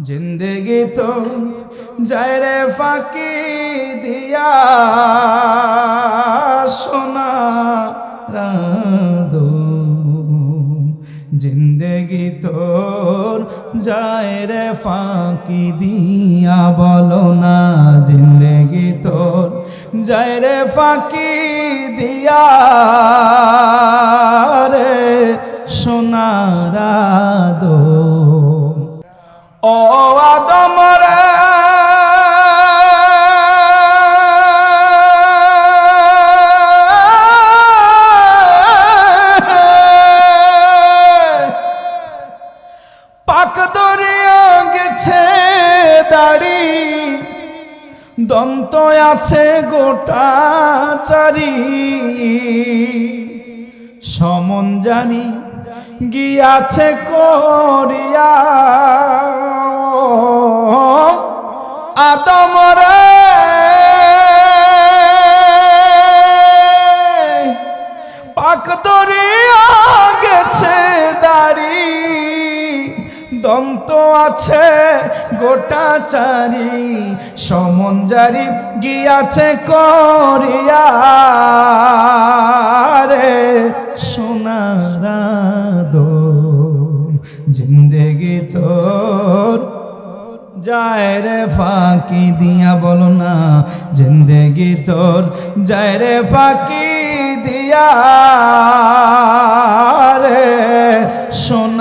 জিন্দগি তো যায় রে ফাঁকি দিয়া সোনা রাদো জিন্দগি তোর যায় ফাঁকি দিয়া বলো না, জিন্দগি তোর যায় ফাঁকি দিয়া রে সোনারা দো ও দন্ত আছে গোটা চারি। সমন জানি গিয়াছে করিয়া। আদম রে। পাক দরিয়া গেছে দাড়ি দন্ত আছে, গোটা চারি সমন জারি গিয়াছে করিয়া রে। সোনারা দো জিন্দেগি তোর যায় রে, ফাঁকি দিয়া বলো না। জিন্দেগি তোর যায় রে, ফাঁকি দিয়া।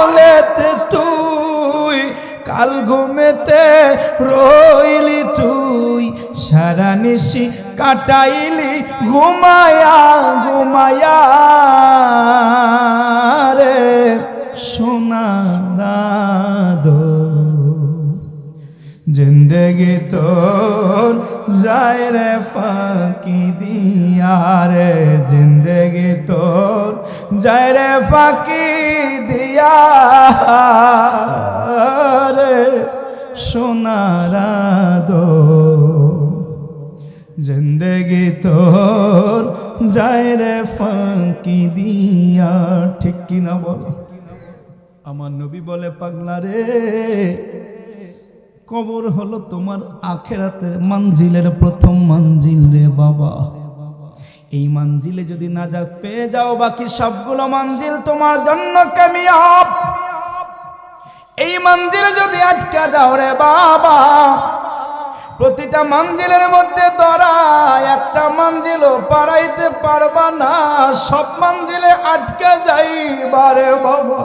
কোলেতে তুই, কাল ঘুমেতে রইলি তুই। সারা নিশি কাটাইলি, ঘুমায়া ঘুমায়া রে সোনা জিন্দগি তোর যায় রে ফাঁকি দিয়া রে। ফাঁকি দিয়া রে সোনারা দো জিন্দগি তোর যায় রে ফাঁকি দিয়া। ঠিক কিনা বলো? আমার নবী বলে, পাগলা রে, কবর হলো তোমার আখেরাতের মঞ্জিলের প্রথম মঞ্জিল রে বাবা। এই মঞ্জিলে যদি না নাজাত পেয়ে যাও, বাকি সবগুলো মঞ্জিল তোমার জন্য কামিয়াব। এই মঞ্জিলে যদি আটকা যাও রে বাবা, প্রতিটা মঞ্জিলের মধ্যে ধরা একটা মঞ্জিলও পারাইতে পারবা না, সব মঞ্জিলে আটকে যাইবারে বাবা।